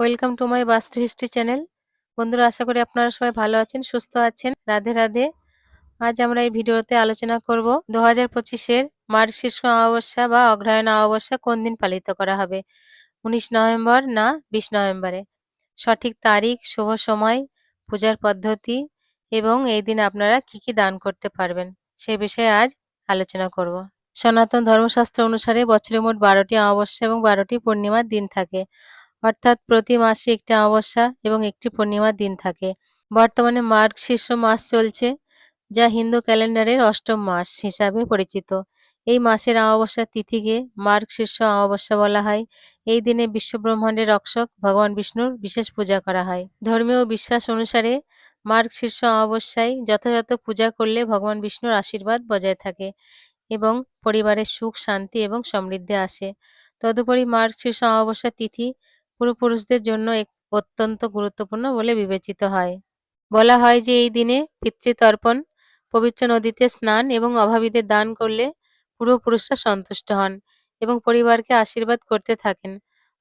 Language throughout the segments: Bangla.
ওয়েলকাম টু মাই বাস্তু হিস্ট্রি চ্যানেল বন্ধুরা, আশা করি আপনারা সবাই ভালো আছেন, সুস্থ আছেন। রাধে রাধে। আজ আমরা এই ভিডিওতে আলোচনা করব দু হাজার পঁচিশের মার্গশীর্ষ অমাবস্যা বা অগ্রহায়ণ অমাবস্যা কোন দিন পালিত করা হবে? উনিশ নভেম্বর না বিশ নভেম্বরে। সঠিক তারিখ, শুভ সময়, পূজার পদ্ধতি এবং এই দিন আপনারা কি কি দান করতে পারবেন, সে বিষয়ে আজ আলোচনা করব। সনাতন ধর্মশাস্ত্র অনুসারে বছরে মোট বারোটি অমাবস্যা এবং বারোটি পূর্ণিমার দিন থাকে। অর্থাৎ প্রতি মাসে একটি অমাবস্যা এবং একটি পূর্ণিমার দিন থাকে। বর্তমানে মার্গ শীর্ষ মাস চলছে, যা হিন্দু ক্যালেন্ডারের অষ্টম মাস হিসাবে পরিচিত। এই মাসের অমাবস্যার তিথিকে মার্গ শীর্ষ অমাবস্যা বলা হয়। এই দিনে বিশ্বব্রহ্মাণ্ডের রক্ষক ভগবান বিষ্ণুর বিশেষ পূজা করা হয়। ধর্মীয় বিশ্বাস অনুসারে মার্গ শীর্ষ অমাবস্যায় যথাযথ পূজা করলে ভগবান বিষ্ণুর আশীর্বাদ বজায় থাকে এবং পরিবারের সুখ, শান্তি এবং সমৃদ্ধি আসে। তদুপরি মার্গ শীর্ষ অমাবস্যার তিথি পূর্বপুরুষদের জন্য এক অত্যন্ত গুরুত্বপূর্ণ বলে বিবেচিত হয়। বলা হয় যে এই দিনে পিতৃতর্পণ, পবিত্র নদীতে স্নান এবং অভাবীদের দান করলে পূর্বপুরুষরা সন্তুষ্ট হন এবং পরিবারকে আশীর্বাদ করতে থাকেন।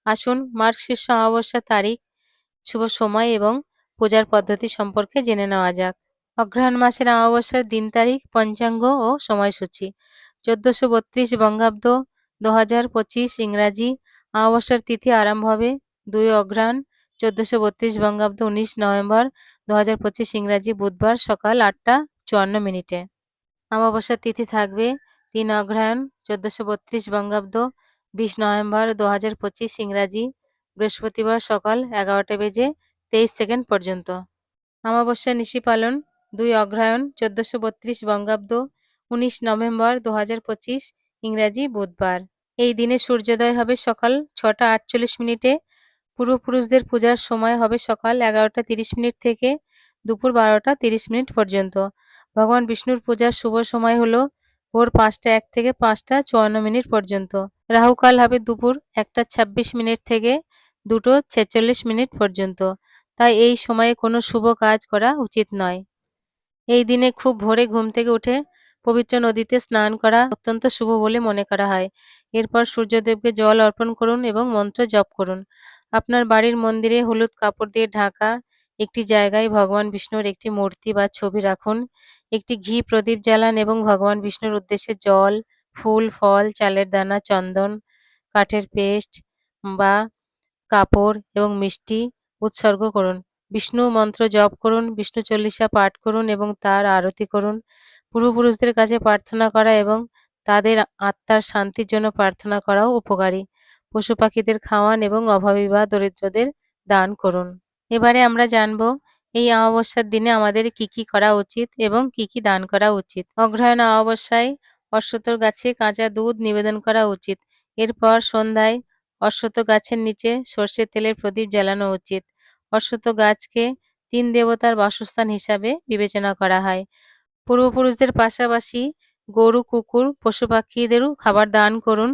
আসুন মার্গ শীর্ষ অমাবস্যার তারিখ, শুভ সময় এবং পূজার পদ্ধতি সম্পর্কে জেনে নেওয়া যাক। অগ্রহায়ণ মাসের অমাবস্যার দিন তারিখ, পঞ্চাঙ্গ ও সময়সূচি। চোদ্দশো বত্রিশ বঙ্গাব্দ, দু হাজার পঁচিশ ইংরাজি অমাবস্যার তিথি আরম্ভ হবে দুই অঘ্রাণ, চোদ্দশো বত্রিশ বঙ্গাব্দ উনিশ নভেম্বর দু হাজার পঁচিশ ইংরাজি বুধবার সকাল আটটা চুয়ান্ন মিনিটে। অমাবস্যার তিথি থাকবে, তিন অগ্রহায়ণ চোদ্দশো বত্রিশ বঙ্গাব্দ বিশ নভেম্বর দু হাজার পঁচিশ ইংরাজি বৃহস্পতিবার সকাল এগারোটা বেজে তেইশ সেকেন্ড পর্যন্ত। অমাবস্যা নিশি পালন, দুই অগ্রহায়ণ চোদ্দশো বত্রিশ বঙ্গাব্দ উনিশ নভেম্বর দু হাজার পঁচিশ ইংরাজি বুধবার। এই দিনে সূর্যোদয় হবে সকাল ছটা আটচল্লিশ মিনিটে পূর্বপুরুষদের পূজার সময় হবে সকাল এগারোটা তিরিশ মিনিট থেকে দুপুর বারোটা তিরিশ মিনিট পর্যন্ত। ভগবান বিষ্ণুর পূজার শুভ সময় হলো ভোর পাঁচটা এক থেকে পাঁচটা চুয়ান্ন মিনিট পর্যন্ত। রাহুকাল হবে দুপুর একটা ছাব্বিশ মিনিট থেকে দুটো ছেচল্লিশ মিনিট পর্যন্ত। তাই এই সময়ে কোনো শুভ কাজ করা উচিত নয়। এই দিনে খুব ভোরে ঘুম থেকে উঠে পবিত্র নদীতে স্নান করা অত্যন্ত শুভ বলে মনে করা হয়। এরপর সূর্যদেবকে জল অর্পণ করুন এবং মন্ত্র জপ করুন। আপনার বাড়ির মন্দিরে হলুদ কাপড় দিয়ে ঢাকা একটি জায়গায় ভগবান বিষ্ণুর একটি মূর্তি বা ছবি রাখুন। একটি ঘি, প্রদীপ জ্বালান এবং ভগবান বিষ্ণুর উদ্দেশ্যে জল, ফুল, ফল, চালের দানা, চন্দন, কাঠের পেস্ট বা কাপড় এবং মিষ্টি উৎসর্গ করুন। বিষ্ণু মন্ত্র জপ করুন, বিষ্ণু চল্লিশা পাঠ করুন এবং তার আরতি করুন। পূর্বপুরুষদের কাছে প্রার্থনা করা এবং তাদের আত্মার শান্তির জন্য প্রার্থনা করাও উপকারী। পশু পাখিদের খাওয়ান এবং অভাবী বা দরিদ্রদের দান করুন। এবারে আমরা জানব, এই অমাবস্যার দিনে আমাদের কি কি করা উচিত এবং কি কি দান করা উচিত? অগ্রহায়ণ অমাবস্যায় অশ্বতর গাছে কাঁচা দুধ নিবেদন করা উচিত। এরপর সন্ধ্যায় অশ্বত গাছের নিচে সর্ষের তেলের প্রদীপ জ্বালানো উচিত। অশ্বত গাছকে তিন দেবতার বাসস্থান হিসাবে বিবেচনা করা হয়। পূর্বপুরুষদের পাশাপাশি গরু, কুকুর পশু পাখিদেরও খাবার দান করুন।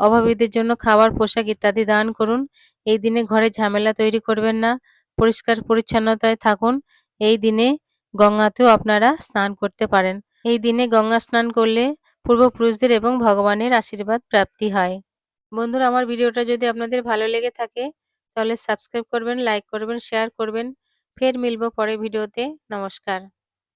অভাবীদের জন্য খাবার, পোশাক ইত্যাদি দান করুন। এই দিনে ঘরে ঝামেলা তৈরি করবেন না। পরিষ্কার পরিচ্ছন্নতায় থাকুন। এই দিনে গঙ্গাতেও আপনারা স্নান করতে পারেন। এই দিনে গঙ্গা স্নান করলে পূর্বপুরুষদের এবং ভগবানের আশীর্বাদ প্রাপ্তি হয়। বন্ধুরা, আমার ভিডিওটা যদি আপনাদের ভালো লেগে থাকে, তাহলে সাবস্ক্রাইব করবেন, লাইক করবেন, শেয়ার করবেন। ফের মিলবো পরে ভিডিওতে। নমস্কার।